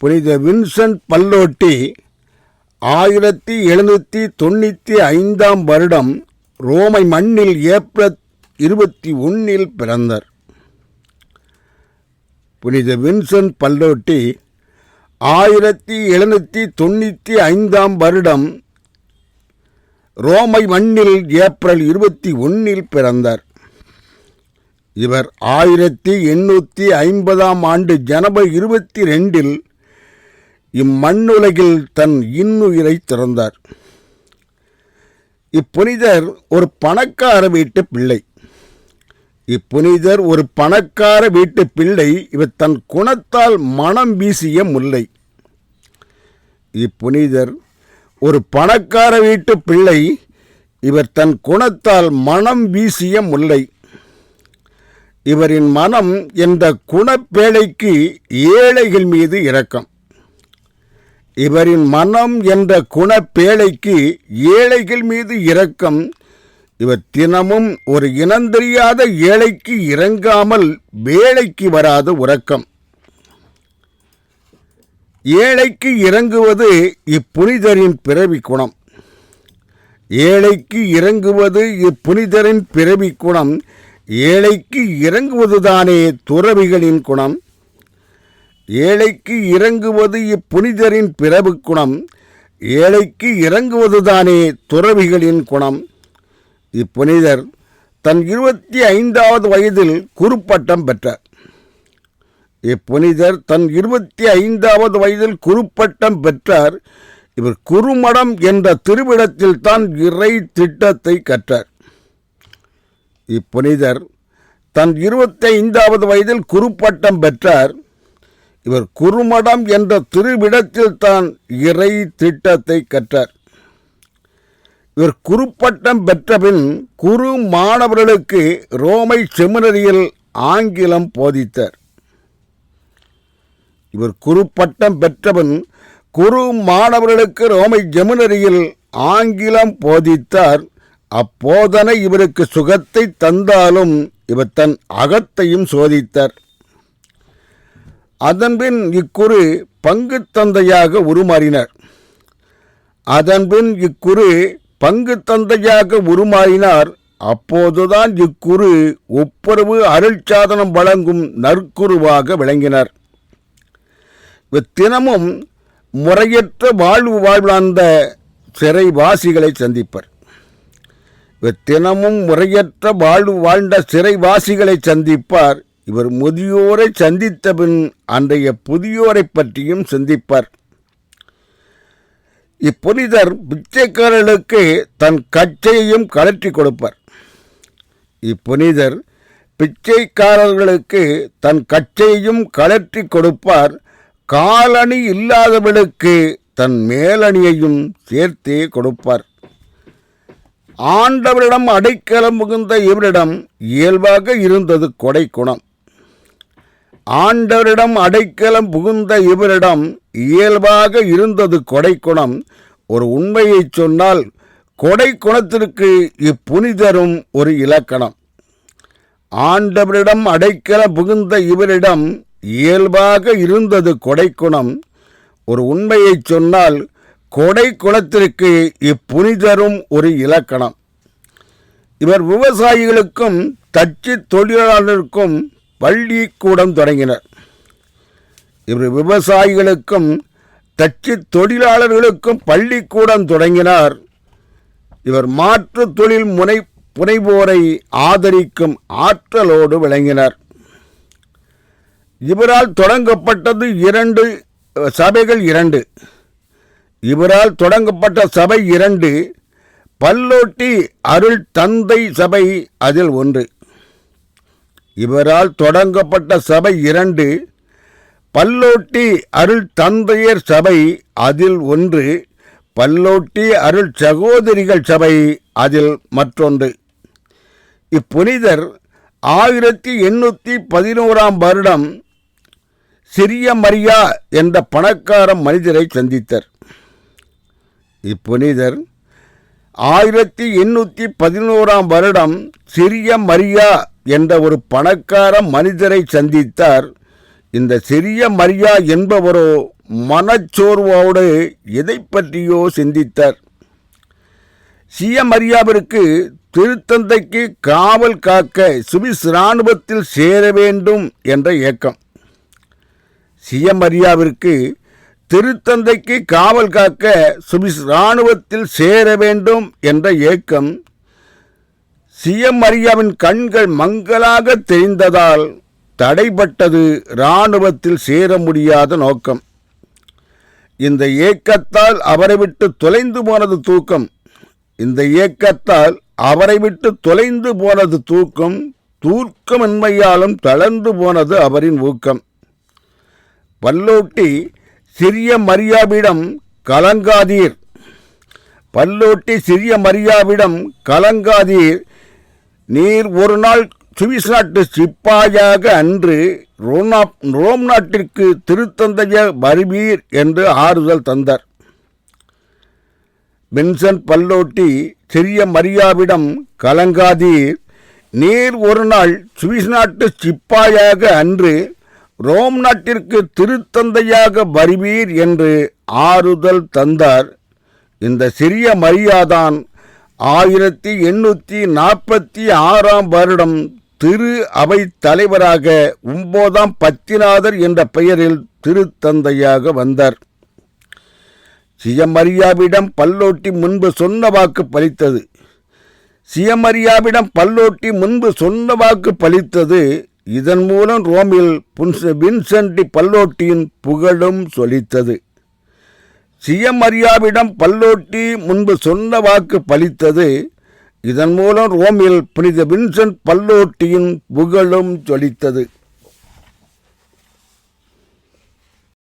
புனித வின்சென்ட் பல்லோட்டி ஆயிரத்தி எழுநூற்றி தொண்ணூற்றி ஐந்தாம் வருடம் ரோமை மண்ணில் ஏப்ரல் இருபத்தி ஒன்றில் பிறந்தார். புனித வின்சென்ட் பல்லோட்டி ஆயிரத்தி எழுநூற்றி தொண்ணூற்றி ஐந்தாம் வருடம் ரோமை மண்ணில் ஏப்ரல் இருபத்தி ஒன்றில் பிறந்தார். இவர் ஆயிரத்தி எண்ணூற்றி ஐம்பதாம் ஆண்டு ஜனவரி இருபத்தி ரெண்டில் இம்மண்ணுலகில் தன் இன்னுயிரை திறந்தார். இப்புனிதர் ஒரு பணக்கார வீட்டு பிள்ளை. இப்புனிதர் ஒரு பணக்கார வீட்டு பிள்ளை இவர் தன் குணத்தால் மனம் வீசிய முல்லை. இப்புனிதர் ஒரு பணக்கார வீட்டு பிள்ளை இவர் தன் குணத்தால் மனம் வீசிய முல்லை. இவரின் மனம் என்ற குணப்பேழைக்கு ஏழைகள் மீது இரக்கம். இவரின் மனம் என்ற குணப்பேழைக்கு ஏழைகள் மீது இரக்கம். இவர் தினமும் ஒரு இனந்தெரியாத ஏழைக்கு இறங்காமல் வேலைக்கு வராத உறக்கம். ஏழைக்கு இறங்குவது இப்புனிதரின் பிறவி குணம். ஏழைக்கு இறங்குவது இப்புனிதரின் பிறவி குணம். ஏழைக்கு இறங்குவதுதானே துறவிகளின் குணம். ஏழைக்கு இறங்குவது இப்புனிதரின் பிறவு குணம் ஏழைக்கு இறங்குவதுதானே துறவிகளின் குணம். இப்புனிதர் தன் இருபத்தி ஐந்தாவது வயதில் குருப்பட்டம் பெற்றார். இப்புனிதர் தன் இருபத்தி ஐந்தாவது வயதில் குருப்பட்டம் பெற்றார். இவர் குறுமடம் என்ற திருவிடத்தில் தான் இறை திட்டத்தை கற்றார். இப்புனிதர் தன் இருபத்தி ஐந்தாவது வயதில் குறுப்பட்டம் பெற்றார். இவர் குருமடம் என்ற திருவிடத்தில் தான் இறை திட்டத்தை கற்றார். இவர் குருப்பட்டம் பெற்றபின் குரு மாணவர்களுக்கு ரோமை செமினரியில் ஆங்கிலம் போதித்தார். இவர் குருப்பட்டம் பெற்றபின் குரு மாணவர்களுக்கு ரோமை ஜெமினரியில் ஆங்கிலம் போதித்தார். அப்போதனை இவருக்கு சுகத்தை தந்தாலும் இவர் தன் அகத்தையும் சோதித்தார். அதன்பின் இக்குரு பங்கு தந்தையாக உருமாறினார். அதன்பின் இக்குரு பங்கு தந்தையாக உருமாறினார். அப்போதுதான் இக்குரு ஒப்புரவு அருள்சாதனம் வழங்கும் நற்குருவாக விளங்கினார். தினமும் முறையற்ற வாழ்வு வாழ்ந்த சிறைவாசிகளை சந்திப்பர். இவர் தினமும் முறையற்ற வாழ்வு வாழ்ந்த சிறைவாசிகளை சந்திப்பார் இவர் முதியோரை சந்தித்த பின் அன்றைய புதியோரை பற்றியும் சிந்திப்பார். இப்புனிதர் பிச்சைக்காரர்களுக்கு தன் கச்சையையும் கலற்றி கொடுப்பார். இப்புனிதர் பிச்சைக்காரர்களுக்கு தன் கச்சையையும் கலற்றி கொடுப்பார். காலணி இல்லாதவர்களுக்கு தன் மேலணியையும் சேர்த்தே கொடுப்பார். ஆண்டவரிடம் அடைக்கலம் மிகுந்த இவரிடம் இயல்பாக இருந்தது கொடை குணம் ஆண்டவரிடம் அடைக்கலம் புகுந்த இவரிடம் இயல்பாக இருந்தது கொடை குணம் ஒரு உண்மையை சொன்னால் கொடை குணத்திற்கு இப்புனிதரும் ஒரு இலக்கணம். ஆண்டவரிடம் அடைக்கலம் புகுந்த இவரிடம் இயல்பாக இருந்தது கொடைக்குணம். ஒரு உண்மையை சொன்னால் கொடை குணத்திற்கு இப்புனிதரும் ஒரு இலக்கணம். இவர் விவசாயிகளுக்கும் தச்சு தொழிலாளர்களுக்கும் பள்ளிக்கூடம் தொடங்கினர். இவர் விவசாயிகளுக்கும் தச்சு தொழிலாளர்களுக்கும் பள்ளிக்கூடம் தொடங்கினார். இவர் மாற்று தொழில் முனை புனைவோரை ஆதரிக்கும் ஆற்றலோடு விளங்கினார். இவரால் தொடங்கப்பட்டது இரண்டு சபைகள் இரண்டு. இவரால் தொடங்கப்பட்ட சபை இரண்டு பல்லோட்டி அருள் தந்தை சபை அதில் ஒன்று. இவரால் தொடங்கப்பட்ட சபை இரண்டு பல்லோட்டி அருள் தந்தையர் சபை அதில் ஒன்று பல்லோட்டி அருள் சகோதரிகள் சபை அதில் மற்றொன்று. இப்புனிதர் ஆயிரத்தி எண்ணூற்றி பதினோராம் வருடம் சிறிய மரியா என்ற பணக்கார மனிதரை சந்தித்தார். இப்புனிதர் ஆயிரத்தி எண்ணூற்றி பதினோராம் வருடம் சிறிய மரியா என்ற ஒரு பணக்கார மனிதரை சந்தித்தார். இந்த சிறிய மரியா என்பவரோ மனச்சோர்வோடு எதை பற்றியோ சிந்தித்தார். சிய மரியாவிற்கு திருத்தந்தைக்கு காவல் காக்க சுவிஸ் இராணுவத்தில் சேர வேண்டும் என்ற ஏக்கம். சியமரியாவிற்கு திருத்தந்தைக்கு காவல் காக்க சுவிஸ் இராணுவத்தில் சேர வேண்டும் என்ற ஏக்கம் சியமரியாவின் மரியாவின் கண்கள் மங்களாக தெரிந்ததால் தடைப்பட்டது இராணுவத்தில் சேர முடியாத நோக்கம். இந்த ஏக்கத்தால் அவரை விட்டு தொலைந்து போனது தூக்கம். இந்த ஏக்கத்தால் அவரை விட்டு தொலைந்து போனது தூக்கம் தூக்கமின்மையாலும் தளர்ந்து போனது அவரின் ஊக்கம். பல்லோட்டி சிறிய மரியாவிடம் கலங்காதீர். பல்லோட்டி சிறிய மரியாவிடம் கலங்காதீர். நீர் ஒரு நாள் சுவிஸ் நாட்டு சிப்பாயாக அன்று ரோனா ரோம் நாட்டிற்கு திருத்தந்தைய வருவீர் என்று ஆறுதல் தந்தார். வின்சென்ட் பல்லோட்டி சிறிய மரியாவிடம் கலங்காதீர் நீர் ஒரு நாள் சுவிஸ் நாட்டு சிப்பாயாக அன்று ரோம் நாட்டிற்கு திருத்தந்தையாக வருவீர் என்று ஆறுதல் தந்தார். இந்த சிறிய மரியாதான் ஆயிரத்தி எண்ணூற்றி நாற்பத்தி ஆறாம் வருடம் திரு அவை தலைவராக ஒம்போதாம் பத்திநாதர் என்ற பெயரில் திருத்தந்தையாக வந்தார். சியமரியாவிடம் பல்லோட்டி முன்பு சொன்ன வாக்கு பலித்தது. சியமரியாவிடம் பல்லோட்டி முன்பு சொன்ன வாக்கு பலித்தது. இதன் மூலம் ரோமில் புன்ச வின்சென்டி பல்லோட்டியின் புகழும் சொலித்தது. சியமரியாவிடம் பல்லோட்டி முன்பு சொன்ன வாக்கு பலித்தது. இதன் மூலம் ரோமில் புனித வின்சென்ட் பல்லோட்டியின் புகழும் ஜொலித்தது.